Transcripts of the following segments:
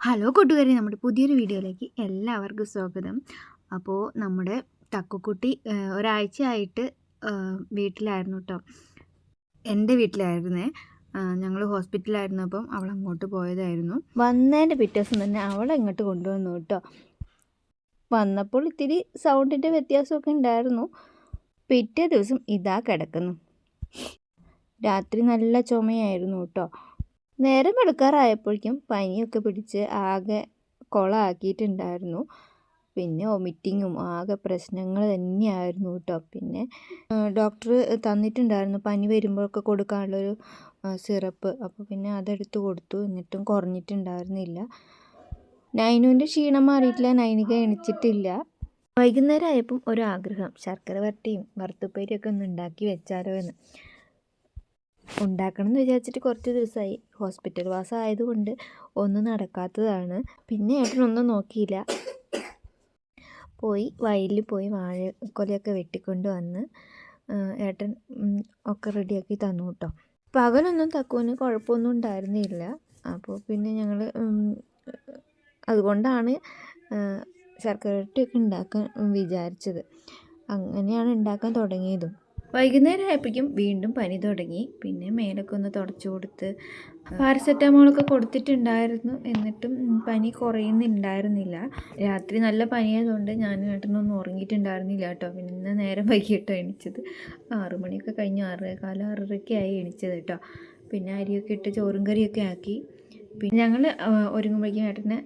Hello കൂട്ടുകാരി നമ്മുടെ പുതിയൊരു വീഡിയോയിലേക്ക് എല്ലാവർക്കും സ്വാഗതം. അപ്പോൾ നമ്മുടെ തക്കുക്കുട്ടി ഒരാഴ്ചയായിട്ട് വീട്ടിലായിരുന്നു കേട്ടോ എന്റെ വീട്ടിലായിരുന്നേ. ഞങ്ങൾ ഹോസ്പിറ്റലായിരുന്നു അപ്പം അവൾ അങ്ങോട്ട് പോയതായിരുന്നു. വന്നതിന്റെ പിറ്റേ ദിവസം തന്നെ അവളെ ഇങ്ങോട്ട് കൊണ്ടുവന്നു കേട്ടോ വന്നപ്പോൾ ഇത്തിരി സൗണ്ടിന്റെ വ്യത്യാസമൊക്കെ ഉണ്ടായിരുന്നു. പിറ്റേ ദിവസം ഇതാ കിടക്കുന്നു. രാത്രി നല്ല ചുമയായിരുന്നു കേട്ടോ നേരം വെളുക്കാറായപ്പോഴേക്കും പനിയൊക്കെ പിടിച്ച് ആകെ കുളമാക്കിയിട്ടുണ്ടായിരുന്നു പിന്നെ വൊമിറ്റിങ്ങും ആകെ പ്രശ്നങ്ങൾ തന്നെയായിരുന്നു കേട്ടോ. പിന്നെ ഡോക്ടർ തന്നിട്ടുണ്ടായിരുന്നു പനി വരുമ്പോഴൊക്കെ കൊടുക്കാനുള്ളൊരു സിറപ്പ്. അപ്പോൾ പിന്നെ അതെടുത്ത് കൊടുത്തു. എന്നിട്ടും കുറഞ്ഞിട്ടുണ്ടായിരുന്നില്ല. നൈനുവിന്റെ ക്ഷീണം മാറിയിട്ടില്ല. നൈനിക എണിച്ചിട്ടില്ല. വൈകുന്നേരം ആയപ്പം ഒരു ആഗ്രഹം ശർക്കര വരട്ടിയും വറുത്തുപ്പേരിയൊക്കെ ഒന്ന് ഉണ്ടാക്കി വെച്ചാലോ എന്ന് ഉണ്ടാക്കണം എന്ന് വിചാരിച്ചിട്ട് കുറച്ച് ദിവസമായി. ഹോസ്പിറ്റൽ വാസം ആയതുകൊണ്ട് ഒന്നും നടക്കാത്തതാണ്. പിന്നെ ഏട്ടനൊന്നും നോക്കിയില്ല. പോയി വയലിൽ പോയി വാഴക്കൊലയൊക്കെ വെട്ടിക്കൊണ്ട് വന്ന് ഏട്ടൻ ഒക്കെ റെഡിയാക്കി തന്നു കേട്ടോ. പകലൊന്നും തക്കുവിന് കുഴപ്പമൊന്നും ഉണ്ടായിരുന്നില്ല. അപ്പോൾ പിന്നെ ഞങ്ങൾ അതുകൊണ്ടാണ് ശർക്കര ഒക്കെ ഉണ്ടാക്കാൻ വിചാരിച്ചത്. അങ്ങനെയാണ് ഉണ്ടാക്കാൻ തുടങ്ങിയതും. വൈകുന്നേരം ആയപ്പോഴേക്കും വീണ്ടും പനി തുടങ്ങി. പിന്നെ മേലൊക്കെ ഒന്ന് തുടച്ചു കൊടുത്ത് പാരസെറ്റാമോളൊക്കെ കൊടുത്തിട്ടുണ്ടായിരുന്നു. എന്നിട്ടും പനി കുറയുന്നുണ്ടായിരുന്നില്ല. രാത്രി നല്ല പനിയായതുകൊണ്ട് ഞാൻ ഏട്ടനൊന്നും ഉറങ്ങിയിട്ടുണ്ടായിരുന്നില്ല കേട്ടോ. പിന്നെ നേരം വൈകിട്ടോ എണിച്ചത്. ആറു മണിയൊക്കെ കഴിഞ്ഞ് ആറര കാലം ആറരയ്ക്ക് ആയി എണിച്ചത് കേട്ടോ. പിന്നെ അരിയൊക്കെ ഇട്ട് ചോറും കറിയൊക്കെ ആക്കി. പിന്നെ ഞങ്ങൾ ഒരുങ്ങുമ്പോഴേക്കും ഏട്ടന്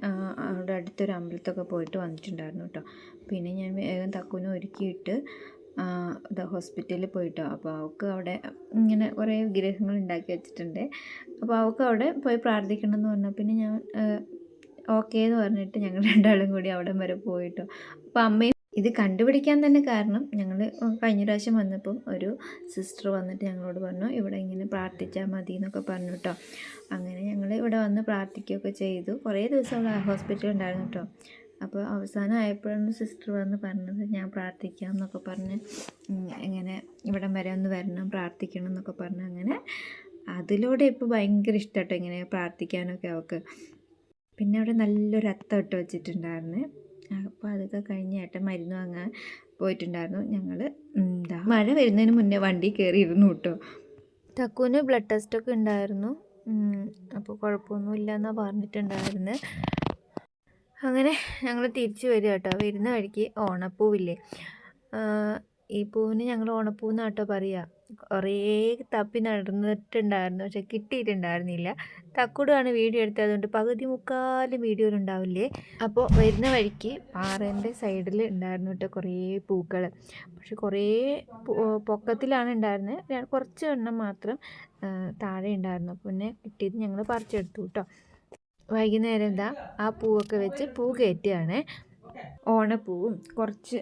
അവിടെ അടുത്തൊരു അമ്പലത്തൊക്കെ പോയിട്ട് വന്നിട്ടുണ്ടായിരുന്നു കേട്ടോ. പിന്നെ ഞാൻ വേഗം തക്കുവിനെ ഒരുക്കിയിട്ട് ഹോസ്പിറ്റലിൽ പോയിട്ടോ. അപ്പോൾ അവൾക്ക് അവിടെ ഇങ്ങനെ കുറേ വിഗ്രഹങ്ങൾ ഉണ്ടാക്കി വെച്ചിട്ടുണ്ട്. അപ്പോൾ അവൾക്ക് അവിടെ പോയി പ്രാർത്ഥിക്കണം എന്ന് പറഞ്ഞാൽ പിന്നെ ഞാൻ ഓക്കേ എന്ന് പറഞ്ഞിട്ട് ഞങ്ങൾ രണ്ടാളും കൂടി അവിടം വരെ പോയിട്ടോ. അപ്പോൾ അമ്മയും ഇത് കണ്ടുപിടിക്കാൻ തന്നെ കാരണം ഞങ്ങൾ കഴിഞ്ഞ പ്രാവശ്യം വന്നപ്പം ഒരു സിസ്റ്റർ വന്നിട്ട് ഞങ്ങളോട് പറഞ്ഞു ഇവിടെ ഇങ്ങനെ പ്രാർത്ഥിച്ചാൽ മതി എന്നൊക്കെ പറഞ്ഞു കേട്ടോ. അങ്ങനെ ഞങ്ങൾ ഇവിടെ വന്ന് പ്രാർത്ഥിക്കുകയൊക്കെ ചെയ്തു. കുറേ ദിവസം ഹോസ്പിറ്റലിൽ ഉണ്ടായിരുന്നു കേട്ടോ. അപ്പോൾ അവസാനം ആയപ്പോഴാണ് സിസ്റ്റർ വന്ന് പറഞ്ഞത് ഞാൻ പ്രാർത്ഥിക്കാം എന്നൊക്കെ പറഞ്ഞ് ഇങ്ങനെ ഇവിടം വരെ ഒന്ന് വരണം പ്രാർത്ഥിക്കണം എന്നൊക്കെ പറഞ്ഞ് അങ്ങനെ അതിലൂടെ ഇപ്പോൾ ഭയങ്കര ഇഷ്ടമാട്ടോ ഇങ്ങനെ പ്രാർത്ഥിക്കാനൊക്കെ അവൾക്ക് പിന്നെ അവിടെ നല്ലൊരു അത്തം ഇട്ട് വെച്ചിട്ടുണ്ടായിരുന്നു. അപ്പോൾ അതൊക്കെ കഴിഞ്ഞ് ഏട്ടൻ മരുന്ന് വാങ്ങാൻ പോയിട്ടുണ്ടായിരുന്നു. ഞങ്ങൾ എന്താ മഴ വരുന്നതിന് മുന്നേ വണ്ടി കയറിയിരുന്നു കേട്ടോ. തക്കുവിന് ബ്ലഡ് ടെസ്റ്റൊക്കെ ഉണ്ടായിരുന്നു. അപ്പോൾ കുഴപ്പമൊന്നുമില്ല എന്നാണ് പറഞ്ഞിട്ടുണ്ടായിരുന്നത് അങ്ങനെ ഞങ്ങൾ തിരിച്ചു വരിക കേട്ടോ. വരുന്ന വഴിക്ക് ഓണപ്പൂവില്ലേ. ഈ പൂവിന് ഞങ്ങൾ ഓണപ്പൂ എന്നാട്ടോ പറയുക കുറേ തപ്പി നടന്നിട്ടുണ്ടായിരുന്നു. പക്ഷെ കിട്ടിയിട്ടുണ്ടായിരുന്നില്ല. തക്കുടാണ് വീഡിയോ എടുത്തത് അതുകൊണ്ട് പകുതി മുക്കാലും വീഡിയോയിലുണ്ടാവില്ലേ അപ്പോൾ വരുന്ന വഴിക്ക് പാറേന്റെ സൈഡിൽ ഉണ്ടായിരുന്നു കേട്ടോ കുറേ പൂക്കൾ പക്ഷെ കുറേ പൊക്കത്തിലാണ് ഉണ്ടായിരുന്നത് കുറച്ച് എണ്ണം മാത്രം താഴെ ഉണ്ടായിരുന്നു. പിന്നെ കിട്ടിയത് ഞങ്ങൾ പറിച്ചെടുത്തു കേട്ടോ. വൈകുന്നേരം എന്താ? ആ പൂവൊക്കെ വെച്ച് പൂ കയറ്റുകയാണ്. ഓണപ്പൂവും കുറച്ച്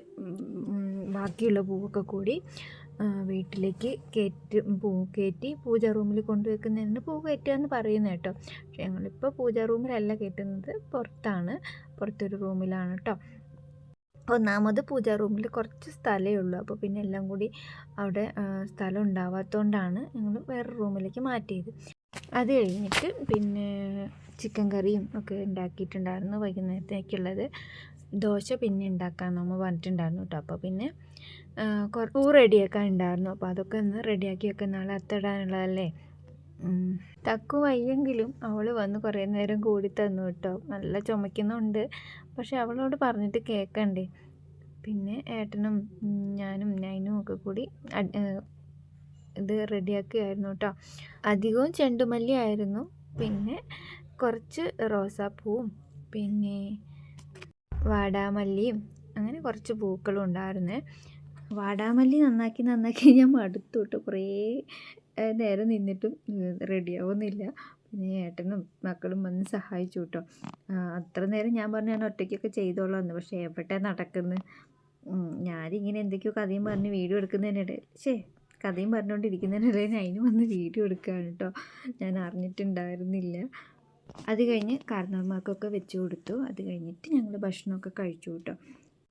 ബാക്കിയുള്ള പൂവൊക്കെ കൂടി വീട്ടിലേക്ക് കയറ്റി പൂ കയറ്റി പൂജ റൂമിൽ കൊണ്ടുവെക്കുന്നതിന് പൂ കയറ്റുക എന്ന് പറയുന്നത് കേട്ടോ. പക്ഷെ ഞങ്ങളിപ്പോൾ പൂജ റൂമിലല്ല കയറ്റുന്നത് പുറത്താണ്. പുറത്തൊരു റൂമിലാണ് കേട്ടോ. ഒന്നാമത് പൂജ റൂമിൽ കുറച്ച് സ്ഥലമേ ഉള്ളൂ. അപ്പോൾ പിന്നെ എല്ലാം കൂടി അവിടെ സ്ഥലം ഉണ്ടാവാത്തതുകൊണ്ടാണ് ഞങ്ങൾ വേറെ റൂമിലേക്ക് മാറ്റിയത്. അത് കഴിഞ്ഞിട്ട് പിന്നെ ചിക്കൻ കറിയും ഒക്കെ ഉണ്ടാക്കിയിട്ടുണ്ടായിരുന്നു വൈകുന്നേരത്തേക്കുള്ളത്. ദോശ പിന്നെ ഉണ്ടാക്കാൻ നമ്മൾ പറഞ്ഞിട്ടുണ്ടായിരുന്നു കേട്ടോ. അപ്പോൾ പിന്നെ കുറച്ച് റെഡിയാക്കാൻ ഉണ്ടായിരുന്നു. അപ്പോൾ അതൊക്കെ ഒന്ന് റെഡിയാക്കി ഒക്കെ നാളെ അത്തിടാനുള്ളതല്ലേ. തക്കു വയ്യെങ്കിലും അവൾ വന്ന് കുറേ നേരം കൂടി തന്നു കേട്ടോ. നല്ല ചുമക്കുന്നുണ്ട്. പക്ഷെ അവളോട് പറഞ്ഞിട്ട് കേൾക്കണ്ടേ? പിന്നെ ഏട്ടനും ഞാനും നൈനും ഒക്കെ കൂടി ഇത് റെഡിയാക്കുകയായിരുന്നു കേട്ടോ. അധികവും ചെണ്ടുമല്ലി ആയിരുന്നു. പിന്നെ കുറച്ച് റോസാപ്പൂവും പിന്നെ വാടാമല്ലിയും അങ്ങനെ കുറച്ച് പൂക്കളും ഉണ്ടായിരുന്നു. വാടാമല്ലി നന്നാക്കി നന്നാക്കി ഞാൻ മടുത്തു കുറേ നേരം നിന്നിട്ടും റെഡിയാവുന്നില്ല. പിന്നെ ഏട്ടനും മക്കളും വന്ന് സഹായിച്ചു കേട്ടോ. അത്ര നേരം ഞാൻ പറഞ്ഞു ഞാൻ ഒറ്റയ്ക്കൊക്കെ ചെയ്തോളാം എന്ന്. പക്ഷേ എവിടെ നടക്കുന്നു? ഞാനിങ്ങനെ എന്തൊക്കെയോ കഥയും പറഞ്ഞ് വീഡിയോ എടുക്കുന്നതിനിടയിൽ. ശേ കഥയും പറഞ്ഞുകൊണ്ടിരിക്കുന്നതിനിടയിൽ അതിന് വന്ന് വീഡിയോ എടുക്കുകയാണ് കേട്ടോ ഞാൻ അറിഞ്ഞിട്ടുണ്ടായിരുന്നില്ല. അത് കഴിഞ്ഞ് കാരണവന്മാർക്കൊക്കെ വെച്ച് കൊടുത്തു. അത് കഴിഞ്ഞിട്ട് ഞങ്ങൾ ഭക്ഷണമൊക്കെ കഴിച്ചു കേട്ടോ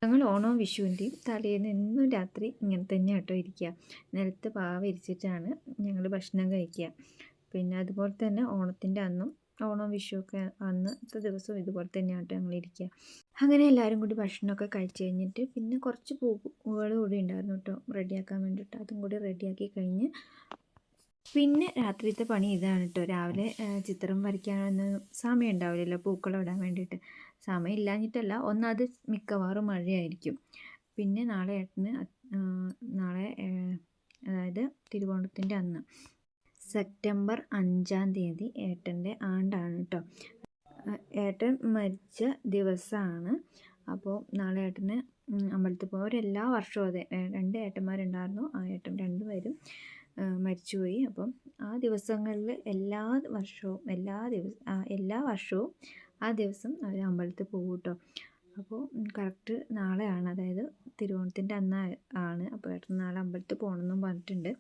ഞങ്ങൾ ഓണവും വിഷുവിന്റെയും തലേന്ന് എന്നും രാത്രി ഇങ്ങനെ തന്നെ കേട്ടോ ഇരിക്കുക നിലത്ത് പാവ ഇരിച്ചിട്ടാണ് ഞങ്ങൾ ഭക്ഷണം കഴിക്കുക പിന്നെ അതുപോലെ തന്നെ ഓണത്തിന്റെ അന്നും ഓണം വിഷുവൊക്കെ അന്നത്തെ ദിവസവും ഇതുപോലെ തന്നെയാണ് ഞങ്ങൾ ഇരിക്കുക. അങ്ങനെ എല്ലാവരും കൂടി ഭക്ഷണമൊക്കെ കഴിച്ച് കഴിഞ്ഞിട്ട് പിന്നെ കുറച്ച് പൂവുകൾ കൂടി ഉണ്ടായിരുന്നു കേട്ടോ റെഡിയാക്കാൻ വേണ്ടിയിട്ട്. അതും കൂടി റെഡിയാക്കി കഴിഞ്ഞ് പിന്നെ രാത്രിത്തെ പണി ഇതാണ് കേട്ടോ. രാവിലെ ചിത്രം വരയ്ക്കാനൊന്നും സമയം ഉണ്ടാവില്ലല്ലോ പൂക്കൾ ഇടാൻ വേണ്ടിയിട്ട്. സമയം ഇല്ലാഞ്ഞിട്ടല്ല ഒന്നത് മിക്കവാറും മഴയായിരിക്കും. പിന്നെ നാളെ ഏട്ടന് നാളെ അതായത് തിരുവോണത്തിന്റെ അന്ന്. സെപ്റ്റംബർ അഞ്ചാം തീയതി ഏട്ടന്റെ ആണ്ടാണ് കേട്ടോ. ഏട്ടൻ മരിച്ച ദിവസമാണ് അപ്പോൾ നാളെ ഏട്ടന് അമ്പലത്തിൽ പോയവർ എല്ലാ വർഷവും അതെ രണ്ട് ഏട്ടന്മാരുണ്ടായിരുന്നു. ആ ഏട്ടൻ രണ്ടു രണ്ടുപേരും മരിച്ചുപോയി. അപ്പം ആ ദിവസങ്ങളിൽ എല്ലാ വർഷവും എല്ലാ ദിവസം എല്ലാ വർഷവും ആ ദിവസം അവർ അമ്പലത്തിൽ പോകും കേട്ടോ. അപ്പോൾ കറക്റ്റ് നാളെയാണ്. അതായത് തിരുവോണത്തിന്റെ അന്ന് ആണ്. അപ്പോൾ ഏട്ടൻ നാളെ അമ്പലത്തിൽ പോകണമെന്നും പറഞ്ഞിട്ടുണ്ട്.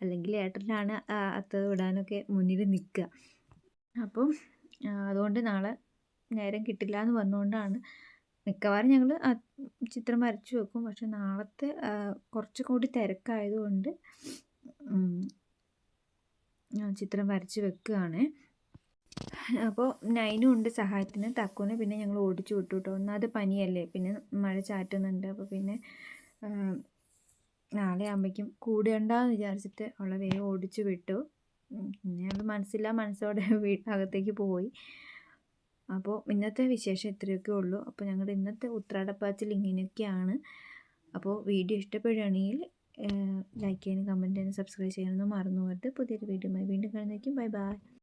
അല്ലെങ്കിൽ ഏട്ടനാണ് അത്തത് വിടാനൊക്കെ മുന്നിൽ നിൽക്കുക. അപ്പോൾ അതുകൊണ്ട് നാളെ നേരം കിട്ടില്ല എന്ന് പറഞ്ഞുകൊണ്ടാണ് മിക്കവാറും ഞങ്ങൾ ചിത്രം വരച്ചു വെക്കും. പക്ഷെ നാളത്തെ കുറച്ചും കൂടി തിരക്കായതുകൊണ്ട് ചിത്രം വരച്ച് വെക്കുകയാണ്. അപ്പോൾ നൈനും ഉണ്ട് സഹായത്തിന്. തക്കുവിനെ പിന്നെ ഞങ്ങൾ ഓടിച്ചു വിട്ടു കേട്ടോ ഒന്നാമത് പനിയല്ലേ. പിന്നെ മഴ ചാറ്റുന്നുണ്ട്. അപ്പോൾ പിന്നെ നാളെ ആകുമ്പോഴേക്കും കൂടേണ്ടെന്ന് വിചാരിച്ചിട്ട് അവളെ വേഗം ഓടിച്ചു വിട്ടു. പിന്നെ അത് മനസ്സില്ല. മനസ്സോടെ വീട്ടിനകത്തേക്ക് പോയി. അപ്പോൾ ഇന്നത്തെ വിശേഷം ഇത്രയൊക്കെ ഉള്ളൂ. അപ്പോൾ ഞങ്ങളുടെ ഇന്നത്തെ ഉത്രാടപ്പാച്ചിൽ ഇങ്ങനെയൊക്കെയാണ്. അപ്പോൾ വീഡിയോ ഇഷ്ടപ്പെടുകയാണെങ്കിൽ ലൈക്ക് ചെയ്യാനും കമന്റ് ചെയ്യാനും സബ്സ്ക്രൈബ് ചെയ്യാനൊന്നും മറന്നു പോകരുത്. പുതിയൊരു വീഡിയോയുമായി വീണ്ടും കാണുന്നതായിരിക്കും. Bye bye